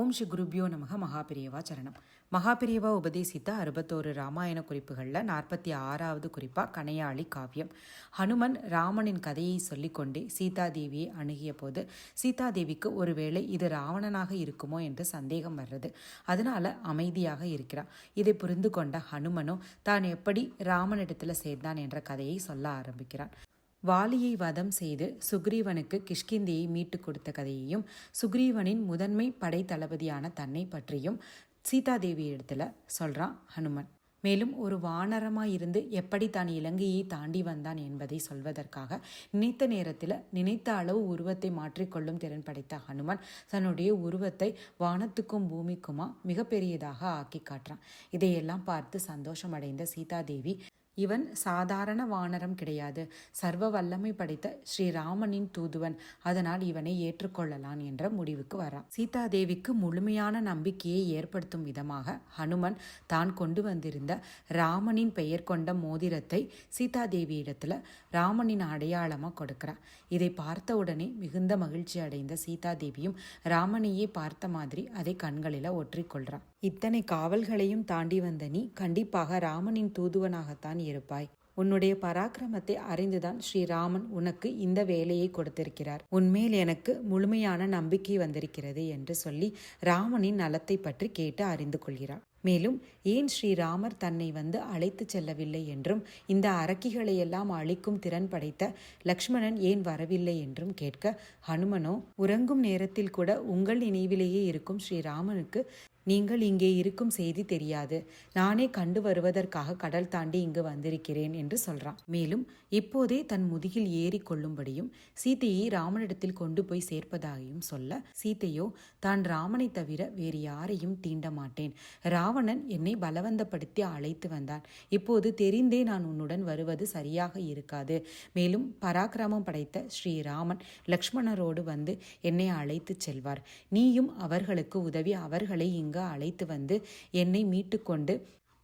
ஓம் ஸ்ரீ குருபியோ நமக மகாபிரியவா சரணம். மகாபிரியவா உபதேசித்த அறுபத்தோரு ராமாயண குறிப்புகளில் நாற்பத்தி ஆறாவது குறிப்பாக கணையாளி காவியம். ஹனுமன் ராமனின் கதையை சொல்லிக்கொண்டே சீதாதேவியை அணுகிய போது சீதாதேவிக்கு ஒருவேளை இது ராவணனாக இருக்குமோ என்று சந்தேகம் வர்றது. அதனால அமைதியாக இருக்கிறார் இதை புரிந்து கொண்ட ஹனுமனும் தான் எப்படி ராமனிடத்தில் சேர்ந்தான் என்ற கதையை சொல்ல ஆரம்பிக்கிறான். வாலியை வதம் செய்து சுக்ரீவனுக்கு கிஷ்கிந்தியை மீட்டுக் கொடுத்த கதையையும் சுக்ரீவனின் முதன்மை படை தளபதியான தன்னை பற்றியும் சீதாதேவி இடத்துல சொல்றான் ஹனுமன். மேலும் ஒரு வானரமாக இருந்து எப்படி தான் இலங்கையை தாண்டி வந்தான் என்பதை சொல்வதற்காக நினைத்த நேரத்தில் நினைத்த அளவு உருவத்தை மாற்றிக்கொள்ளும் திறன் படைத்த ஹனுமன் தன்னுடைய உருவத்தை வானத்துக்கும் பூமிக்குமா மிகப்பெரியதாக ஆக்கி காட்டுறான். இதையெல்லாம் பார்த்து சந்தோஷமடைந்த சீதாதேவி இவன் சாதாரண வானரம் கிடையாது. சர்வ வல்லமை படைத்த ஸ்ரீராமனின் தூதுவன். அதனால் இவனை ஏற்றுக்கொள்ளலாம் என்ற முடிவுக்கு வரான். சீதாதேவிக்கு முழுமையான நம்பிக்கையை ஏற்படுத்தும் விதமாக ஹனுமன் தான் கொண்டு வந்திருந்த ராமனின் பெயர் கொண்ட மோதிரத்தை சீதாதேவியிடத்துல ராமனின் அடையாளமாக கொடுக்கிறான். இதை பார்த்த உடனே மிகுந்த மகிழ்ச்சி அடைந்த சீதாதேவியும் ராமனையே பார்த்த மாதிரி அதை கண்களில ஒற்றிக்கொள்றான். இத்தனை காவல்களையும் தாண்டி வந்த நீ கண்டிப்பாக ராமனின் தூதுவனாகத்தான் இருப்பாய். உன்னுடைய பராக்கிரமத்தை அறிந்துதான் ஸ்ரீராமன் உனக்கு இந்த வேலையை கொடுத்திருக்கிறார். உன்மேல் எனக்கு முழுமையான நம்பிக்கை வந்திருக்கிறது என்று சொல்லி ராமனின் நலத்தை பற்றி கேட்டு அறிந்து கொள்கிறார். மேலும் ஏன் ஸ்ரீராமர் தன்னை வந்து அழைத்து செல்லவில்லை என்றும் இந்த அரக்கிகளையெல்லாம் அழிக்கும் திறன் படைத்த லக்ஷ்மணன் ஏன் வரவில்லை என்றும் கேட்க ஹனுமனோ உறங்கும் நேரத்தில் கூட உங்கள் நினைவிலேயே இருக்கும் ஸ்ரீராமனுக்கு நீங்கள் இங்கே இருக்கும் செய்தி தெரியாது. நானே கண்டு வருவதற்காக கடல் தாண்டி இங்கு வந்திருக்கிறேன் என்று சொல்றான். மேலும் இப்போதே தன் முதுகில் ஏறி கொள்ளும்படியும் சீதையை ராமனிடத்தில் கொண்டு போய் சேர்ப்பதாகவும் சொல்ல சீதையோ தான் ராமனை தவிர வேறு யாரையும் தீண்ட மாட்டேன். ராவணன் என்னை பலவந்தப்படுத்தி அழைத்து வந்தான். இப்போது தெரிந்தே நான் உன்னுடன் வருவது சரியாக இருக்காது. மேலும் பராக்கிரமம் படைத்த ஸ்ரீராமன் லக்ஷ்மணரோடு வந்து என்னை அழைத்து செல்வார். நீயும் அவர்களுக்கு உதவி அவர்களை இங்கு அழைத்து வந்து என்னை மீட்டுக்கொண்டு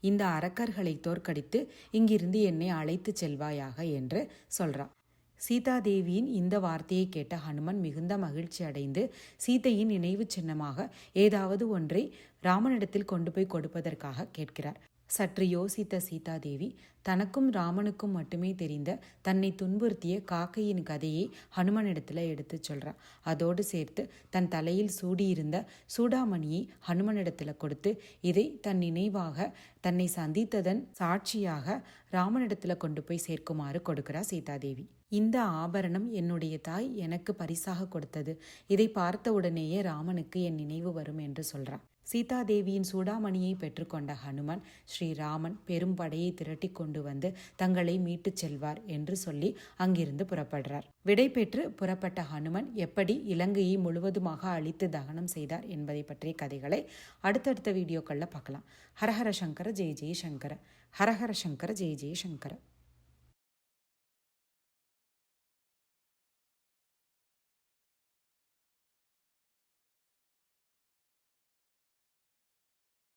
இந்த அரக்கர்களை தோற்கடித்து இங்கிருந்து என்னை அழைத்து செல்வாயாக என்று சொல்றான். சீதாதேவியின் இந்த வார்த்தையை கேட்ட ஹனுமன் மிகுந்த மகிழ்ச்சி அடைந்து சீதையின் நினைவு சின்னமாக ஏதாவது ஒன்றை ராமனிடத்தில் கொண்டு போய் கொடுப்பதற்காக கேட்கிறார். சற்று யோசித்த சீதாதேவி தனக்கும் ராமனுக்கும் மட்டுமே தெரிந்த தன்னை துன்புறுத்திய காக்கையின் கதையை ஹனுமனிடத்தில் எடுத்து சொல்கிறான் அதோடு சேர்த்து தன் தலையில் சூடியிருந்த சூடாமணியை ஹனுமனிடத்தில் கொடுத்து இதை தன் நினைவாக தன்னை சந்தித்ததன் சாட்சியாக ராமனிடத்தில் கொண்டு போய் சேர்க்குமாறு கொடுக்கிறா சீதாதேவி. இந்த ஆபரணம் என்னுடைய தாய் எனக்கு பரிசாக கொடுத்தது. இதை பார்த்த உடனேயே ராமனுக்கு என் நினைவு வரும் என்று சொல்றான். சீதாதேவியின் சூடாமணியை பெற்றுக்கொண்ட ஹனுமன் ஸ்ரீராமன் பெரும் படையை திரட்டி கொண்டு வந்து தங்களை மீட்டுச் செல்வார் என்று சொல்லி அங்கிருந்து புறப்படுறார். விடை பெற்று புறப்பட்ட ஹனுமன் எப்படி இலங்கையை முழுவதுமாக அழித்து தகனம் செய்தார் என்பதை பற்றிய கதைகளை அடுத்தடுத்த வீடியோக்களில் பார்க்கலாம். ஹரஹர சங்கர ஜெய ஜெய சங்கர. ஹரஹர சங்கர ஜெய் ஜெய் சங்கர.